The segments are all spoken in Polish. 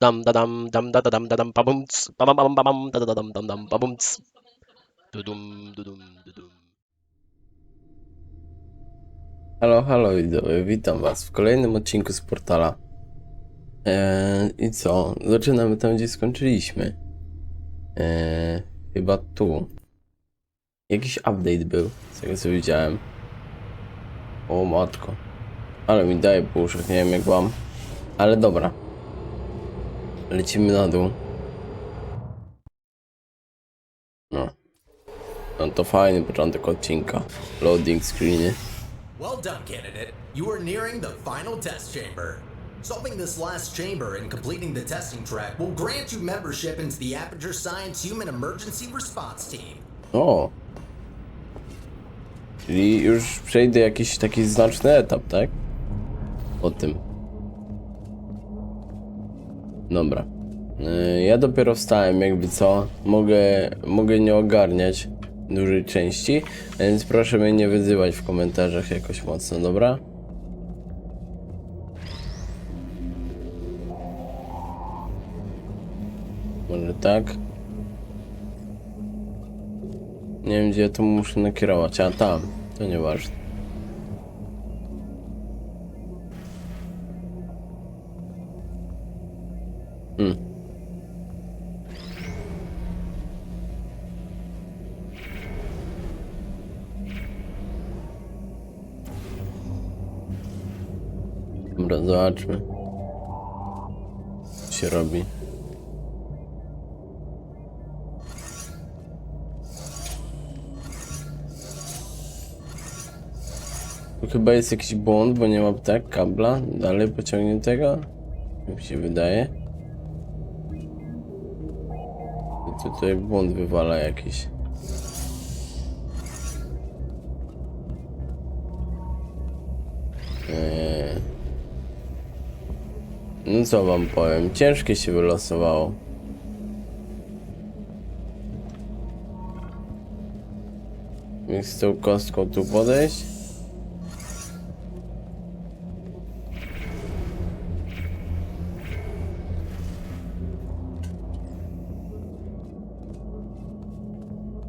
Dam da dam dam da da dam da dam babumc. Babam babam babam da da da dam dam dam babumc. Dudum dudum dudum. Halo, halo widzowie, witam was w kolejnym odcinku z portala. Eee, I co? Zaczynamy tam, gdzie skończyliśmy. Eee, chyba tu. Jakiś update był, z tego co widziałem. O matko. Ale mi daje po uszach, nie wiem jak wam. Ale dobra. Lecimy na dół. No. No to fajny początek odcinka. Loading screeny. Well done, candidate. You are nearing the final test chamber. Solving this last chamber and completing the testing track will grant you membership into the Aperture Science Human Emergency Response Team. O! Czyli już przejdę jakiś taki znaczny etap, tak? O tym. Dobra. Yy, Ja dopiero wstałem, jakby co. Mogę, mogę nie ogarniać dużej części, więc proszę mnie nie wyzywać w komentarzach jakoś mocno, dobra? Może tak? Nie wiem gdzie to muszę nakierować, a tam, to nieważne. Się robi. Tu chyba jest jakiś błąd, bo nie ma tak kabla dalej pociągniętego. Jak się wydaje. I tutaj błąd wywala jakiś. Eee. No co wam powiem, ciężkie się wylosowało. Jak z tą kostką tu podejść?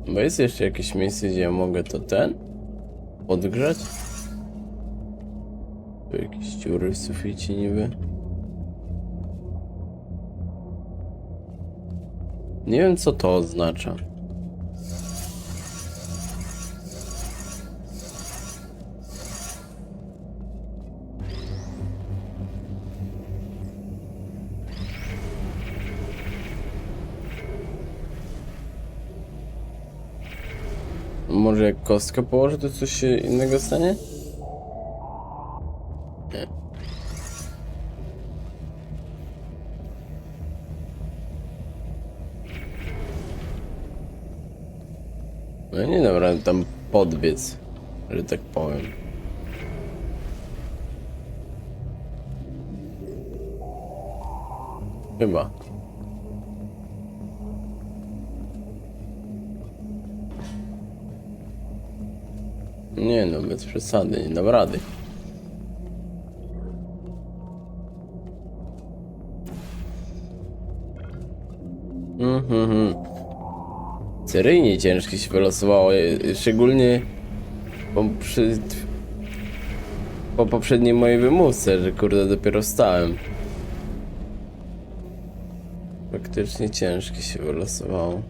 Bo jest jeszcze jakieś miejsce, gdzie ja mogę to ten podgrzać? Tu jakieś dziury w suficie niby. Nie wiem co to oznacza. Może jak kostkę położę, to coś się innego stanie? No nie dobra, tam podbiec, że tak powiem. Chyba. Nie no, bez przesady, nie dam rady. Seryjnie ciężkie się wylosowało, e, szczególnie po, przy, po poprzedniej mojej wymówce, że kurde dopiero stałem. Faktycznie ciężkie się wylosowało.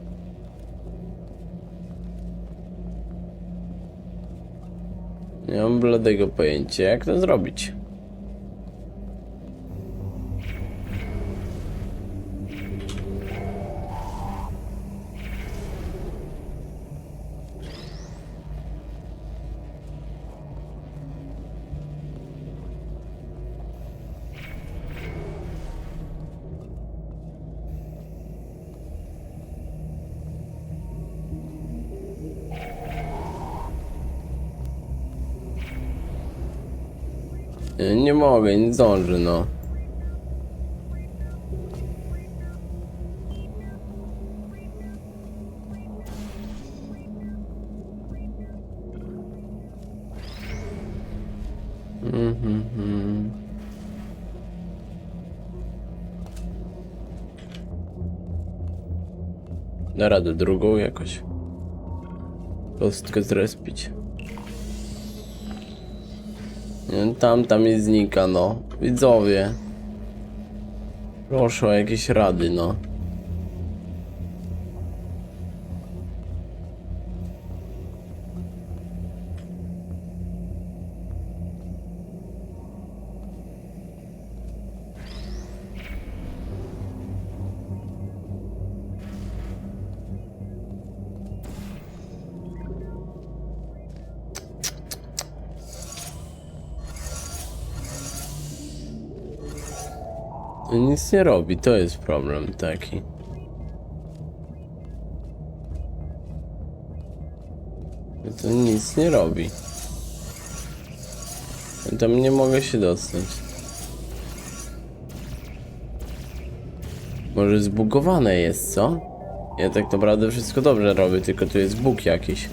Nie mam bladego pojęcia, jak to zrobić. Nie mogę, nie zdążę, no. Mm -hmm. Na radę drugą jakoś. Po Kostkę zrespić. Tam, tam mi znika, no. Widzowie. Proszę o jakieś rady, no. Nie robi, to jest problem taki. To nic nie robi. Tam nie mogę się dostać. Może zbugowane jest, co? Ja tak naprawdę wszystko dobrze robię, tylko tu jest bóg jakiś.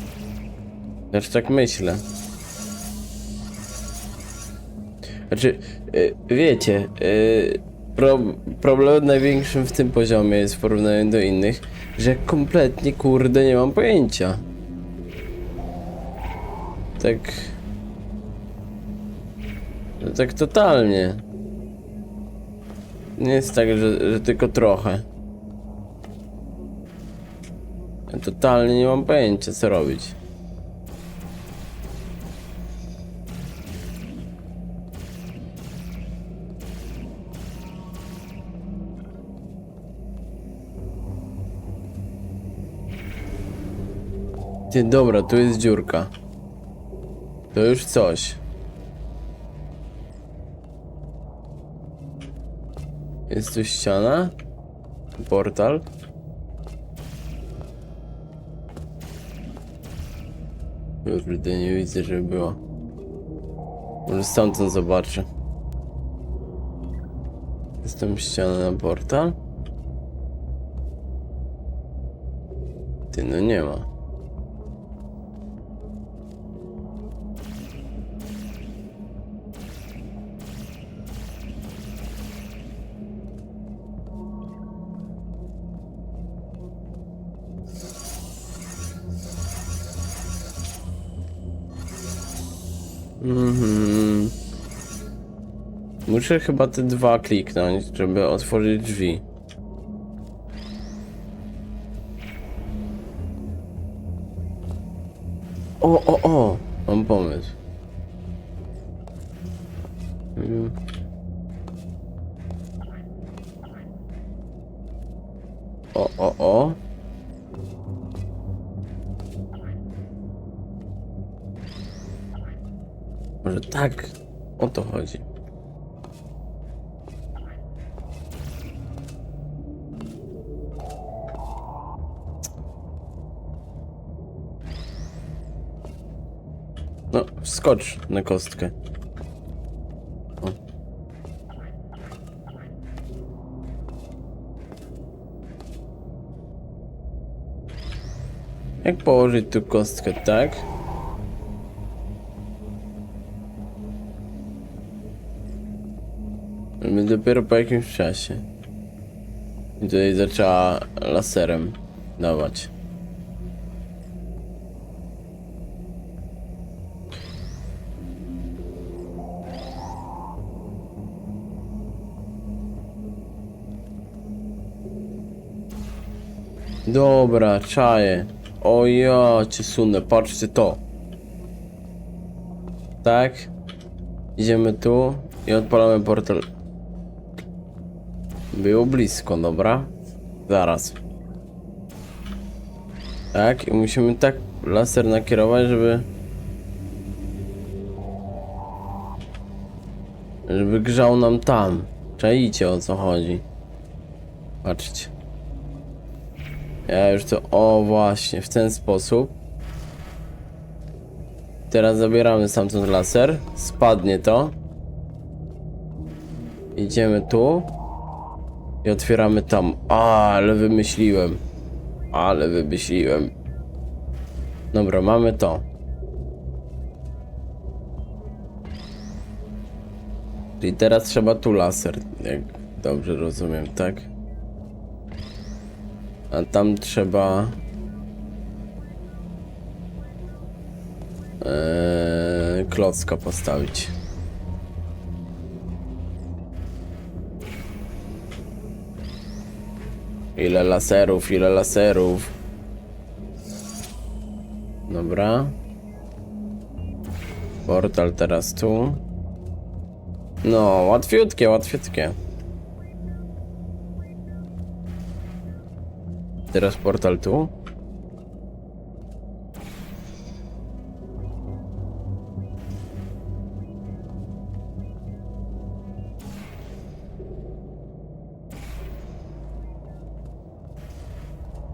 Też tak myślę. Znaczy, y, wiecie, y, pro, problem największym w tym poziomie jest w porównaniu do innych, że kompletnie kurde nie mam pojęcia. Tak. no Tak totalnie. Nie jest tak, że, że tylko trochę. Totalnie nie mam pojęcia co robić. Ty, dobra, tu jest dziurka. To już coś. Jest tu ściana? Portal? Kurde, nie widzę, żeby było. Może stamtąd zobaczę. Jest tam ściana na portal? Ty, no nie ma. Muszę chyba te dwa kliknąć, żeby otworzyć drzwi. O, o, o! Mam pomysł. Wskocz na kostkę. Jak położyć tu kostkę, tak? My dopiero po jakimś czasie. I tutaj zaczęła laserem dawać. Dobra, czaję. O ja cię sunę, patrzcie to. Tak. Idziemy tu i odpalamy portal. Było blisko, dobra? Zaraz. Tak, i musimy tak laser nakierować, żeby... Żeby grzał nam tam. Czaicie o co chodzi. Patrzcie. Ja już to... O właśnie, w ten sposób. Teraz zabieramy stamtąd laser. Spadnie to. Idziemy tu. I otwieramy tam. A, ale wymyśliłem. Ale wymyśliłem. Dobra, mamy to. Czyli teraz trzeba tu laser, jak dobrze rozumiem, tak? A tam trzeba... Eee, klocka postawić. Ile laserów, ile laserów. Dobra. Portal teraz tu. No, łatwiutkie, łatwiutkie. Teraz portal tu.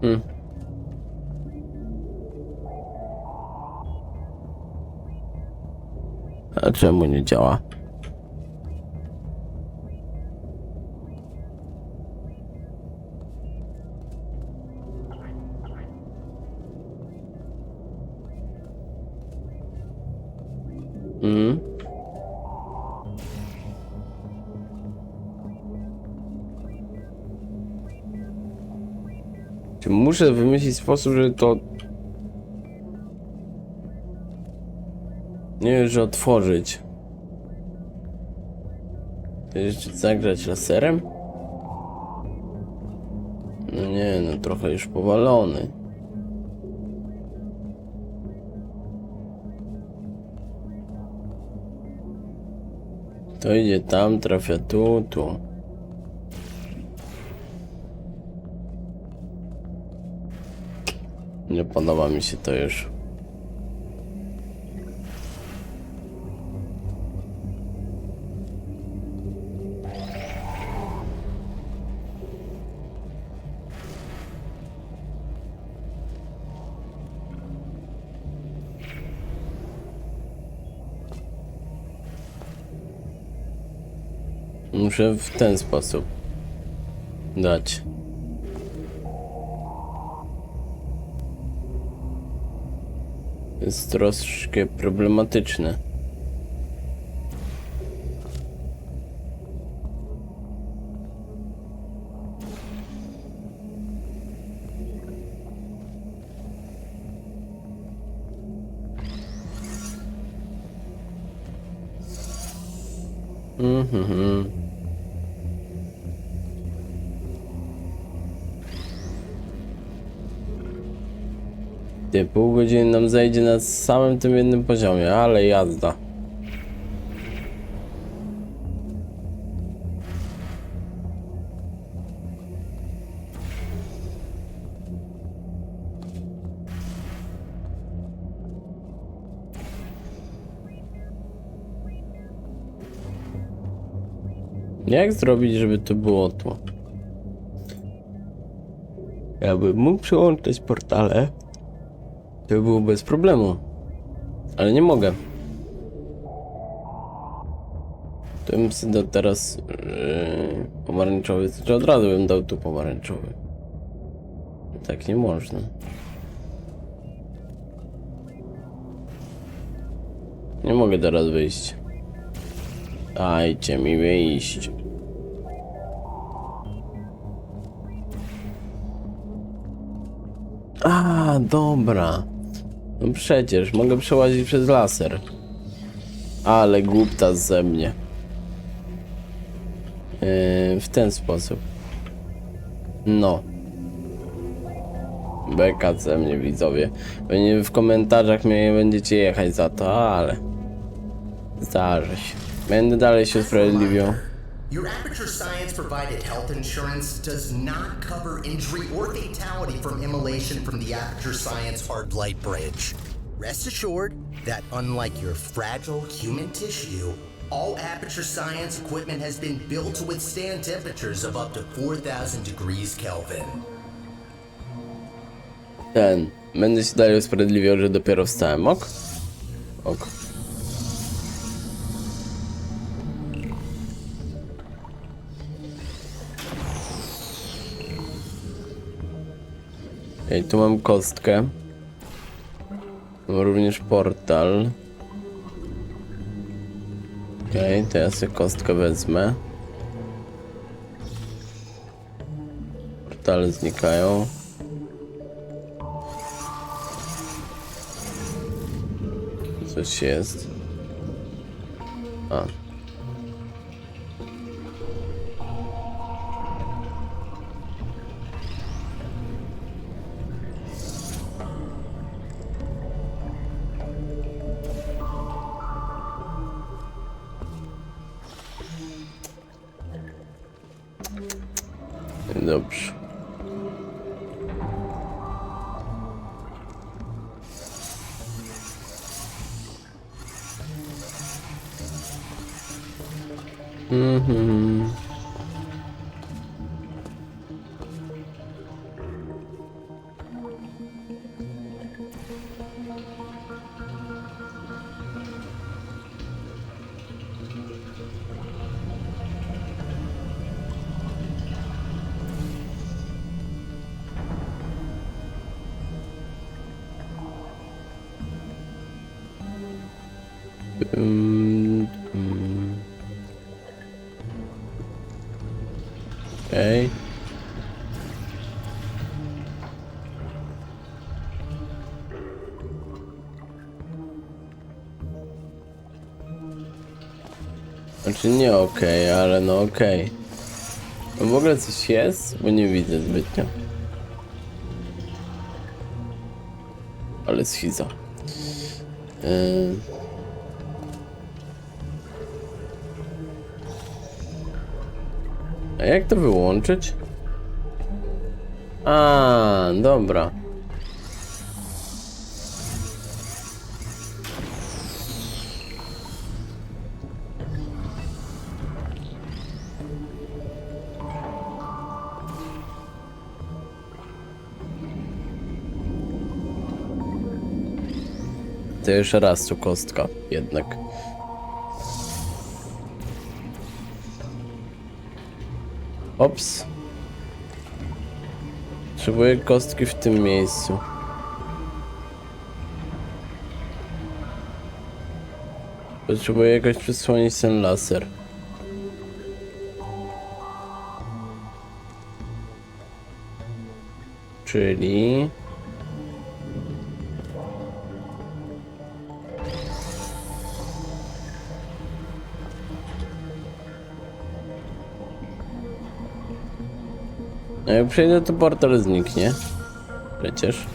Hmm. A czemu nie działa? Muszę wymyślić sposób, żeby to... Nie wiem, że otworzyć. Jeszcze zagrać laserem? No nie, no trochę już powalony. To idzie tam, trafia tu, tu. Nie podoba mi się to już. Muszę w ten sposób dać. Jest troszkę problematyczne. Nam zajdzie na samym tym jednym poziomie, ale jazda. Jak zrobić, żeby to było tu? Ja bym mógł przełączyć portale. To by było bez problemu. Ale nie mogę. To bym sobie dał teraz yy, pomarańczowy, czy od razu bym dał tu pomarańczowy. Tak nie można. Nie mogę teraz wyjść. Dajcie mi wyjść. A, dobra. No przecież, mogę przełazić przez laser. Ale głupta ze mnie. Yy, w ten sposób. No. Beka ze mnie, widzowie. Pewnie w komentarzach mnie będziecie jechać za to, ale... Zdarzy się. Będę dalej się usprawiedliwiał. Your Aperture Science provided health insurance does not cover injury or fatality from immolation from the Aperture Science Hard Light Bridge. Rest assured that unlike your fragile human tissue, all Aperture Science equipment has been built to withstand temperatures of up to 4,000 degrees Kelvin. Ten. Będę się dalej usprawiedliwiał, że dopiero wstałem. Ok? Ok. Ej, tu mam kostkę. Mam również portal. Okej, okay, to ja sobie kostkę wezmę. Portale znikają. Coś jest. A, Dobrze. Mhm. Mm, Znaczy nie okej, ale no okej. No w ogóle coś jest? Bo nie widzę zbytnio. Ale schiza. Yy... A jak to wyłączyć? A, dobra. Jeszcze raz tu kostka, jednak. Ops. Potrzebuję kostki w tym miejscu. Potrzebuję jakoś przysłonić ten laser. Czyli... jak przejdę, to portal zniknie. Przecież.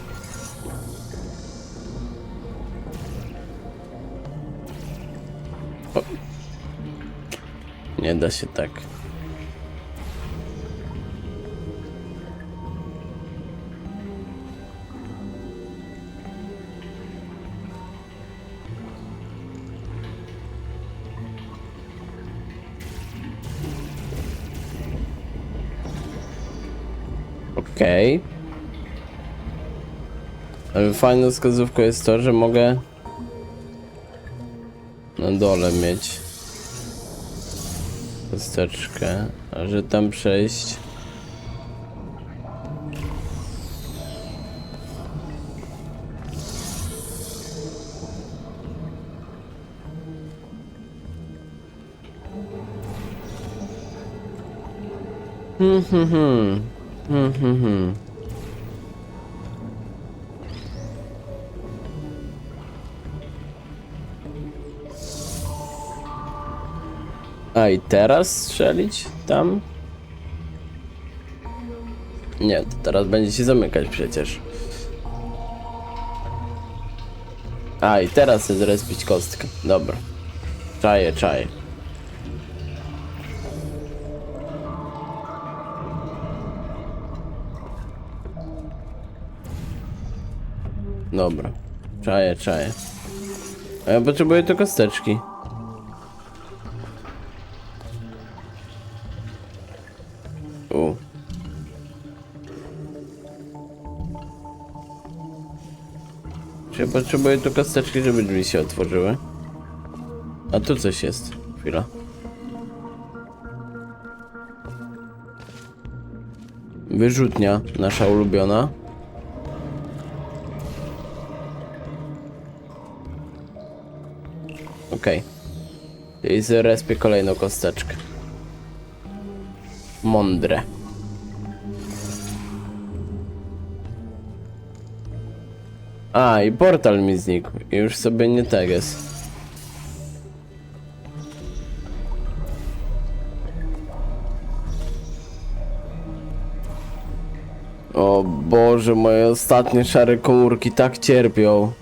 O. Nie da się tak. Okej. Ale fajną wskazówką jest to, że mogę na dole mieć kosteczkę, a że tam przejść. Hmm, hmm, hmm. Hmm. A i teraz strzelić tam? Nie, to teraz będzie się zamykać przecież. A i teraz chcę zrespić kostkę. Dobra. Czaję, czaję. Dobra. Czaję, czaję. A ja potrzebuję tylko kosteczki. U. Czy ja potrzebuję tylko kosteczki, żeby drzwi się otworzyły? A tu coś jest. Chwila. Wyrzutnia, nasza ulubiona. Okej. Okay. I zrespię kolejną kosteczkę. Mądre. A, i portal mi znikł. Już sobie nie teges. O Boże, moje ostatnie szare komórki tak cierpią.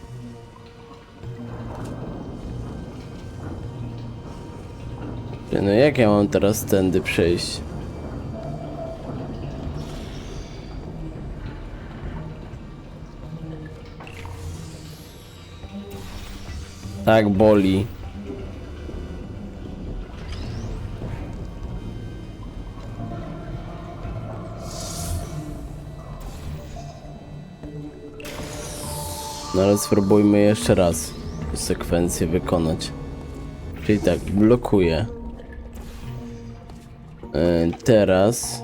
No jak ja mam teraz tędy przejść? Tak boli. No ale spróbujmy jeszcze raz sekwencję wykonać. Czyli tak, blokuję. E, teraz.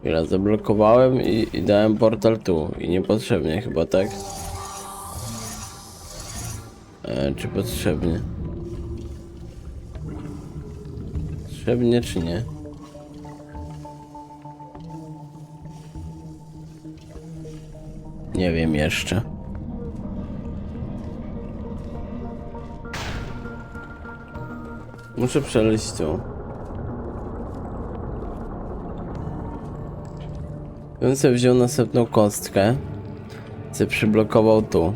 Chwila, zablokowałem i, i dałem portal tu. I niepotrzebnie chyba, tak? E, czy potrzebnie? Potrzebnie czy nie? Nie wiem jeszcze. Muszę przeleźć tu. Bym sobie wziął następną kostkę. Se przyblokował tu.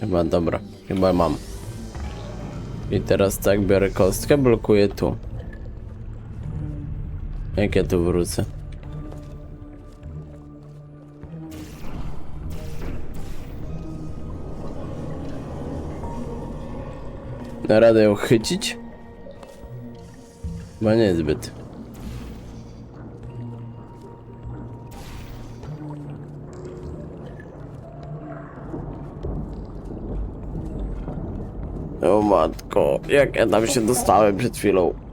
Chyba dobra, chyba mam. I teraz tak biorę kostkę, blokuję tu. Jak ja tu wrócę? Na radę ją chycić? Chyba niezbyt. O matko, jak ja tam się dostałem przed chwilą.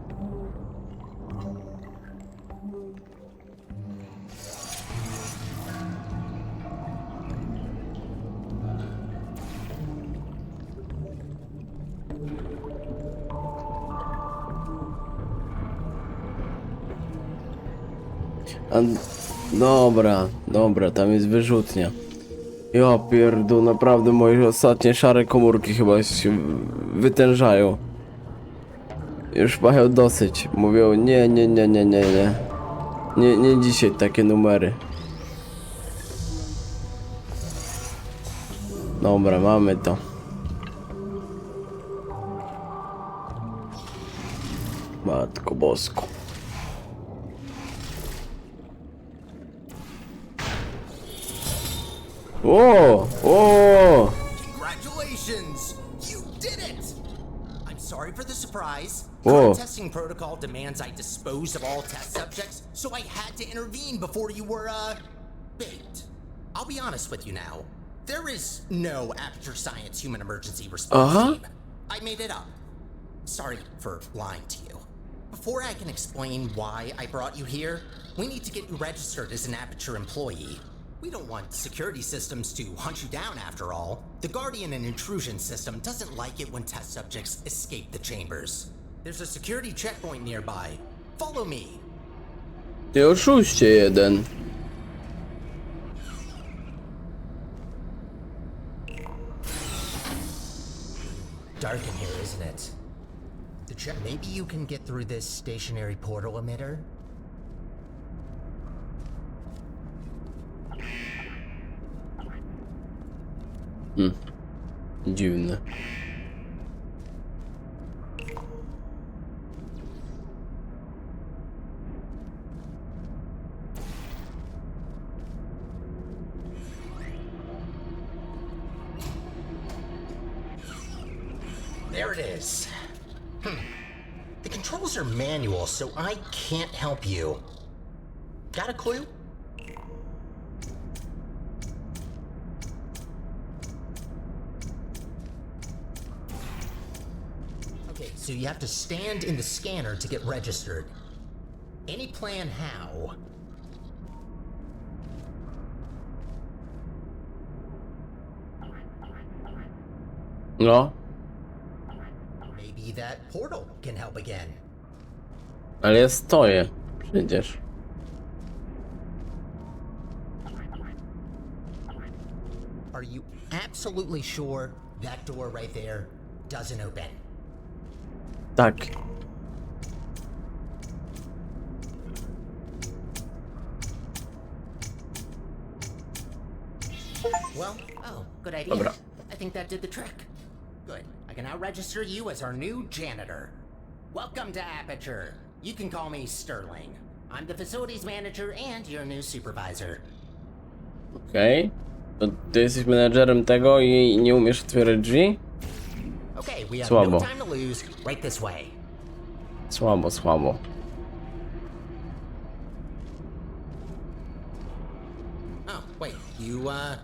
A, dobra, dobra, tam jest wyrzutnia. Ja pierdolę, naprawdę moje ostatnie szare komórki chyba się wytężają. Już mają dosyć. Mówią nie, nie, nie, nie, nie, nie. Nie, nie dzisiaj takie numery. Dobra, mamy to. Matko bosko. O! O! Congratulations! You did it! I'm sorry for the surprise. Current testing protocol demands I dispose of all test subjects, so I had to intervene before you were, uh, baked. I'll be honest with you now. There is no Aperture Science Human Emergency Response Uh-huh. Team. I made it up. Sorry for lying to you. Before I can explain why I brought you here, we need to get you registered as an Aperture employee. We don't want security systems to hunt you down after all. The Guardian and Intrusion system doesn't like it when test subjects escape the chambers. There's a security checkpoint nearby. Follow me. Ty oszuście jeden. Dark in here, isn't it? The check. Maybe you can get through this stationary portal emitter? Dziwne. There it is. Hmm. The controls are manual, so I can't help you. Got a clue? So you have to stand in the scanner to get registered. Any plan how? No. Maybe that portal can help again. Ale ja stoję. Przecież. Are you absolutely sure that door right there doesn't open? Tak. Well, oh, good idea. Dobra. I think that did the trick. Good. I can now register you as our new janitor. Welcome to Aperture. You can call me Sterling. I'm the facilities manager and your new supervisor. Okej. To ty jesteś menedżerem tego i nie umiesz otwierać drzwi? Okay, we have Słabo. no time to lose. Right this way. Słabo, słabo. Oh, wait. You, uh,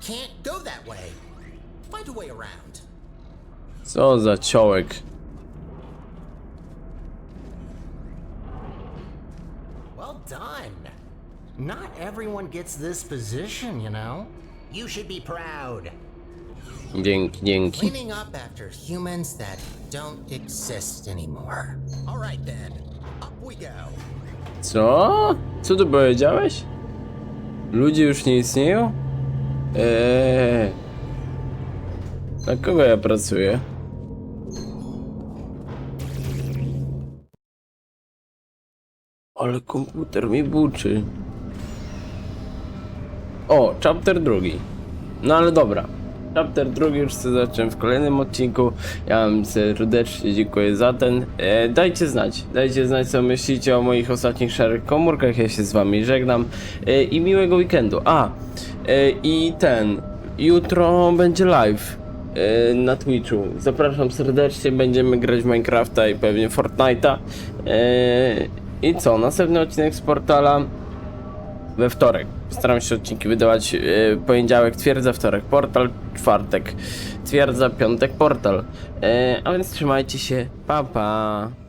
can't go that way. Find a way around. Co za ciołek. Well done. Not everyone gets this position, you know. You should be proud. Dzięki, dzięki. Cleaning up after humans that don't exist anymore. All right then, up we go. Co? Co tu powiedziałeś? Ludzie już nie istnieją? Eee. Na kogo ja pracuję? Ale komputer mi buczy. O, chapter drugi. No ale dobra. Chapter drugi już sobie zacząłem w kolejnym odcinku. Ja wam serdecznie dziękuję za ten. E, dajcie znać, dajcie znać co myślicie o moich ostatnich szarych komórkach. Ja się z wami żegnam. E, I miłego weekendu. A, e, i ten. Jutro będzie live e, na Twitchu. Zapraszam serdecznie, będziemy grać w Minecrafta i pewnie Fortnite'a. E, I co? Następny odcinek z portala we wtorek. Staram się odcinki wydawać e, poniedziałek, twierdza, wtorek, portal, czwartek, twierdza, piątek, portal. E, a więc trzymajcie się, pa pa.